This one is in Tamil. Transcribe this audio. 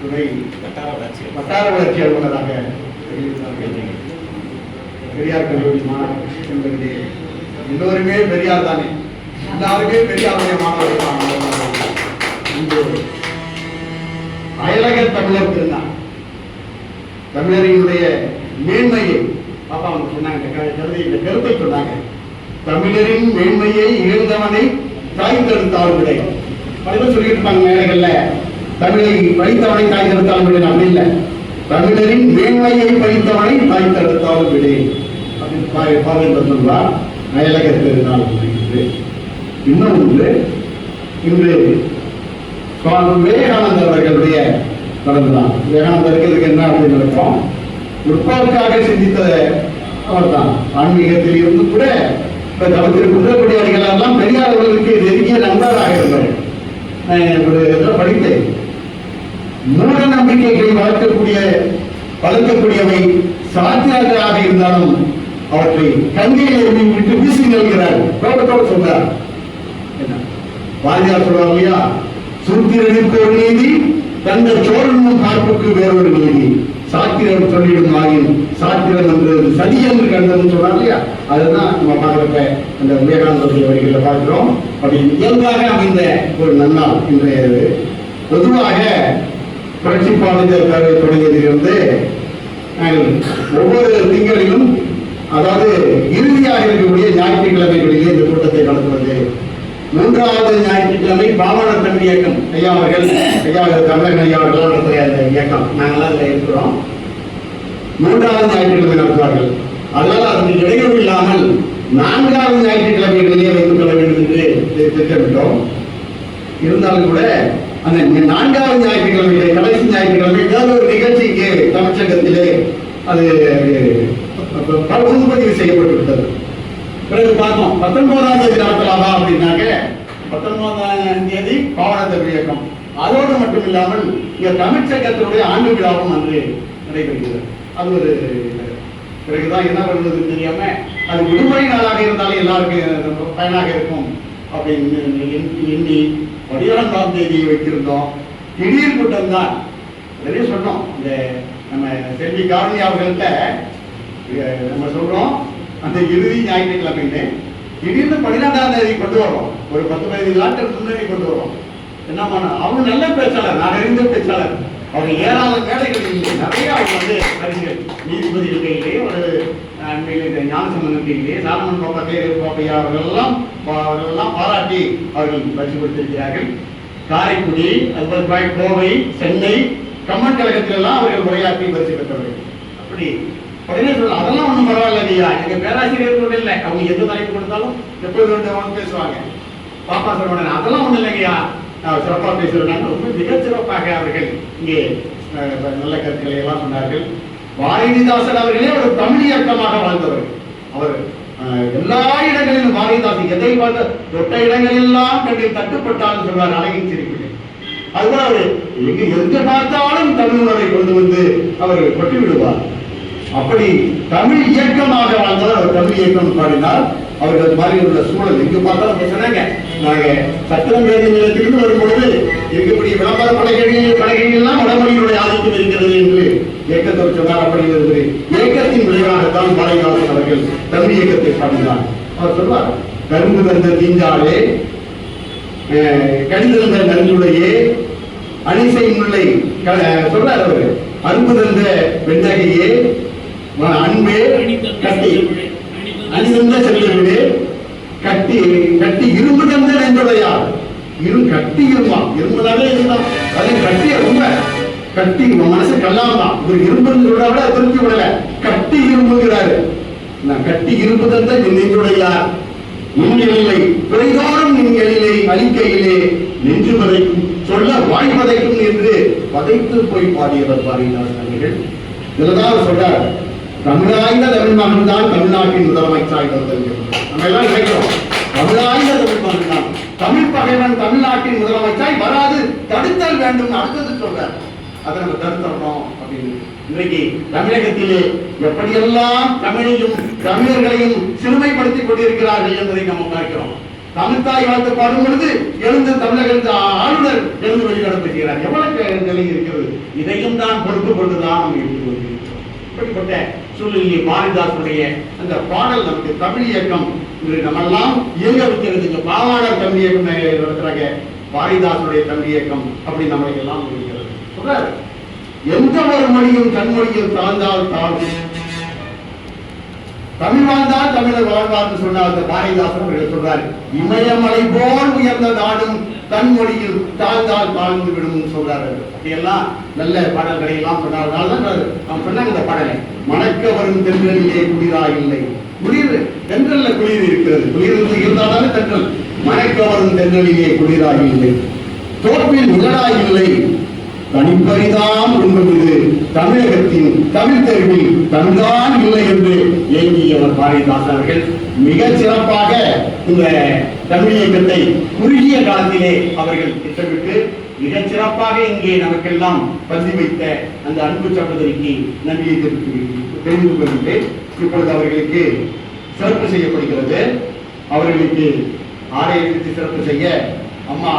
துறை வட்டார வளர்ச்சி வட்டார வளர்ச்சி அலுவலராக பெரியார் கல்லூரி மாணவர் என்பதிலே எல்லோருமே பெரியார் தானே? எல்லாருமே பெரியாருடைய மாணவர்கள் அயலக தமிழர் திருநாள். தமிழரினுடைய மேன்மையை பாப்பா அவங்க சொன்னாங்க. இந்த கருத்தை சொன்னாங்க. தமிழரின் மேன்மையை இழந்தவனை தாய் தடுத்தார்களே பலரும் சொல்லிட்டு இருப்பாங்க மேடைகள்ல. தமிழை படித்தவனை தாய் தடுத்தாலும் விடு அப்படி இல்லை. தமிழரின் மேன்மையை படித்தவனை தாய் தடுத்தால் விடு. அப்படின்னு பா- பாவேந்தர் அயலக திருநாள் இன்னும் ஒன்று இன்று சுவாமி விவேகானந்தர் அவர்களுடைய பிறந்ததான் விவேகானந்தருக்கு என்ன அப்படின்னு நினைப்போம் முற்போக்காக சிந்தித்த அவர்தான். ஆன்மீகத்தில் இருந்து கூட இப்ப தவத்திற்கு குன்றக்குடியாளிகள் எல்லாம் பெரியார் அவர்களுக்கு நெருங்கிய நண்பராக இருந்தார் நான் ஒரு இதில் படித்தேன். மூட நம்பிக்கைகளை வளர்க்கக்கூடிய வளர்க்கக்கூடியவை சாத்தியங்களாக இருந்தாலும் அவற்றை கங்கையில் எழுதி விட்டு வீசி நல்கிறார். கோபத்தோடு பாரதியார் சொல்றார் இல்லையா? சூத்திரனுக்கு ஒரு நீதி தந்த சோழனும் பார்ப்புக்கு வேறொரு நீதி. சாத்திரம் சொல்லிடும் ஆயின் சாத்திரம் என்றது சதி என்று கண்டதுன்னு சொல்றார் இல்லையா? அதுதான் நம்ம பார்க்கிறப்ப அந்த விவேகானந்தருடைய வரிகளில் பார்க்கிறோம். அப்படி இயல்பாக அமைந்த ஒரு நன்னாள் இன்றைய பொதுவாக புரட்சி பாரதியார் கழக தொடங்கியதிலிருந்து ஒவ்வொரு திங்களிலும் அதாவது இறுதியாக இருக்கக்கூடிய ஞாயிற்றுக்கிழமைகளிலே இந்த கூட்டத்தை நடத்துவது மூன்றாவது ஞாயிற்றுக்கிழமை பாமர தமிழ் இயக்கம். ஐயா அவர்கள் ஐயா அவர்கள் தமிழக ஐயா அவர்கள் நடத்துகிற அந்த இயக்கம். நாங்களாம் அதில் இருக்கிறோம். மூன்றாவது ஞாயிற்றுக்கிழமை நடத்துவார்கள். அதனால் அதற்கு இடையூறு இல்லாமல் நான்காவது ஞாயிற்றுக்கிழமைகளிலே வைத்துக் கொள்ள வேண்டும் என்று திட்டமிட்டோம் இருந்தாலும் கூட அந்த நான்காவது ஞாயிற்றுக்கிழமையிலே கடைசி ஞாயிற்றுக்கிழமை ஏதாவது ஒரு நிகழ்ச்சிக்கு இங்கே தமிழ்ச்சங்கத்திலே அது முன்பதிவு செய்யப்பட்டுவிட்டது. பிறகு பார்த்தோம் பத்தொன்பதாம் தேதி நடத்தலாமா அப்படின்னாக்க பத்தொன்பதாம் தேதி பாவனத்தமிழ் இயக்கம் அதோடு மட்டும் இல்லாமல் இங்க தமிழ்ச்சங்கத்தினுடைய ஆண்டு விழாவும் அன்று நடைபெறுகிறது. அது ஒரு பிறகுதான் என்ன பண்ணுறதுன்னு தெரியாம அது விடுமுறை நாளாக இருந்தாலும் எல்லாருக்கும் பயனாக இருக்கும். அப்படின்னு எண்ணி- பதினேழாம் தேதியை தேதி வைத்திருந்தோம். திடீர் கூட்டம் தான் நிறைய சொன்னோம். இந்த நம்ம செல்வி காரணி அவர்கள்ட்ட நம்ம சொல்றோம். அந்த இறுதி ஞாயிற்றுக்கிழமைன்னு. திடீர்னு பதினெட்டாம் தேதி கொண்டு வரோம் ஒரு பத்து பதினைந்து நாட்கள் முன்னாடி கொண்டு வரோம் என்ன பண்ண அவங்க நல்ல பேச்சாளர் நான் அறிந்த பேச்சாளர். அவர் ஏராள மேடைகளில் நிறைய அவங்க வந்து பரிசுகள் நீதிபதி இருக்கையிலேயே ஒரு அண்மையில் இந்த ஞானசம்பந்தன் கையிலே சாலமன் பாப்பா தேர் பாப்பையா அவர்களெல்லாம் அவர்களெல்லாம் பாராட்டி அவர்கள் பரிசு கொடுத்திருக்கிறார்கள். காரைக்குடி அதுபோல் கோவை சென்னை கம்மன் கழகத்திலெல்லாம் அவர்கள் உரையாற்றி பரிசு பெற்றவர்கள். அப்படி உடனே சொல்லலாம் அதெல்லாம் ஒன்றும் பரவாயில்ல ஐயா எங்க பேராசிரியர் கூட இல்லை. அவங்க எந்த தலைப்பு கொடுத்தாலும் எப்போது வேண்டுமானு பேசுவாங்க. பாப்பா சொல்லுவாங்க அதெல்லாம் ஒன்றும் இல்லைங்கய்யா. சிறப்பாக சிறப்பா ரொம்ப மிகச்சிறப்பாக அவர்கள் இங்கே நல்ல கருத்துக்களை எல்லாம் சொன்னார்கள். பாரதிதாசன் அவர்களே ஒரு தமிழ் இயக்கமாக வாழ்ந்தவர். அவர் எல்லா இடங்களிலும் பாரதிதாசன் எதை பார்த்த தொட்ட இடங்களெல்லாம் கண்டில் தட்டுப்பட்டாலும் சொல்வார் அழகின் சிரிப்பில். அதுதான் அவர் எங்கு எங்கு பார்த்தாலும் தமிழ் உணர்வை கொண்டு வந்து அவர் கொட்டி விடுவார் அப்படி தமிழ் இயக்கமாக வாழ்ந்தவர் அவர் தமிழ் இயக்கம் பாடினார். அவர்கள் மாதிரி உள்ள சூழல். எங்கு பார்த்தாலும் சொன்னாங்க. நாங்க சத்திரம் வரும்பொழுது இருக்கக்கூடிய விளம்பர பலகைகள் பலகைகள் எல்லாம் வடமொழியினுடைய ஆதிக்கம் இருக்கிறது என்று இயக்கத்தோடு சொன்னார் இயக்கத்தின் விளைவாகத்தான் பாரதிதாசன் அவர்கள் தமிழ் இயக்கத்தை பாடினார் அவர் சொல்வார் கரும்பு தந்த தீஞ்சாலே கடிதந்த நன்றுடையே அணிசை முல்லை. க- சொல்றார் அவரு. அன்பு தந்த வெண்ணகையே அன்பே கட்டி. கட்டி இரும்பு தந்த நெஞ்சுடையார் இரு கட்டி இருமா இரும்புனாலே இருந்தான் அது கட்டி ரொம்ப கட்டி மனசு கல்லாம். தான் ஒரு இரும்புன்னு சொல்றா விட திருப்தி விடல. கட்டி இரும்புங்கிறாரு. நான் கட்டி இரும்பு தந்த என் நெஞ்சுடையார் நின்னிலை பிறைதோறும் நின் அழிக்கையிலே நெஞ்சு பதைக்கும் சொல்ல வாய் பதைக்கும் என்று பதைத்து போய் பாடியவர் பாடினார் அவர்கள் இதுலதான் சொல்றார் தமிழாய்ந்த தமிழ் மகன் தான் தமிழ்நாட்டின் முதலமைச்சராக வந்தது நம்ம எல்லாம் கேட்கிறோம். தமிழாய்ந்த தமிழ் மகன் தமிழ் பகைவன் தமிழ்நாட்டின் முதலமைச்சாய் வராது தடுத்தல் வேண்டும் அடுத்தது சொல்றார். அதை நம்ம தடுத்தரணும் அப்படின்னு. இன்றைக்கு தமிழகத்திலே எப்படியெல்லாம் தமிழையும் தமிழர்களையும் சிறுமைப்படுத்திக் கொண்டிருக்கிறார்கள் என்பதை நம்ம பார்க்கிறோம். தமிழ்தாய் வாழ்த்து பாடும் பொழுது எழுந்து தமிழக ஆளுநர் எழுந்து வெளிநடப்பு எவ்வளவு நிலை இருக்கிறது? இதையும் தான் பொறுத்து கொண்டுதான் நாம் எடுத்துக் இப்படிப்பட்ட சூழ்நிலையை பாரதிதாசனுடைய அந்த பாடல் நமக்கு தமிழ் இயக்கம் இன்று நம்மெல்லாம் இயங்க வைக்கிறது. இங்க பாவாளர் தமிழ் இயக்கம் நடத்துறாங்க பாரதிதாசனுடைய தமிழ் இயக்கம் அப்படி நம்மளுக்கு எல்லாம் இருக்கிறது சொல்றாரு எந்த ஒரு மொழியும் தன்மொழியில் தாழ்ந்தால் தாழ்வு தமிழ் வாழ்ந்தால் தமிழர் வாழ்வார்னு சொன்னார் அந்த பாரதிதாசன் அவர்கள் சொல்றாரு இமயமலை போல் உயர்ந்த நாடும் தன் மொழியில் தாழ்ந்தால் தாழ்ந்து விடும் சொல்றாரு அப்படியெல்லாம் நல்ல பாடல்களை எல்லாம் சொன்னார்னால சொன்னாங்க இந்த பாடலை மணக்க வரும் தென்றலிலே குளிரா இல்லை. குளிர் தென்றல்ல குளிர் இருக்கிறது. குளிர் இருந்தாலும் தென்றல். மணக்க வரும் தென்றலிலே குளிரா இல்லை. தோப்பில் உடலா இல்லை. தனிப்பரிதான் என்பது தமிழகத்தின் தமிழ் தெருவில் தன்தான் இல்லை என்று இயங்கியவர் பாரதிதாசன் அவர்கள் மிகச் சிறப்பாக இந்த தமிழ் இயக்கத்தை குறுகிய காலத்திலே அவர்கள் திட்டமிட்டு மிகச் சிறப்பாக இங்கே நமக்கெல்லாம் பந்தி வைத்த அந்த அன்பு சகோதரிக்கு நன்றியை தெரிவித்து தெரிந்து கொள்கின்றேன். இப்பொழுது அவர்களுக்கு சிறப்பு செய்யப்படுகிறது. அவர்களுக்கு ஆலயத்திற்கு சிறப்பு செய்ய அம்மா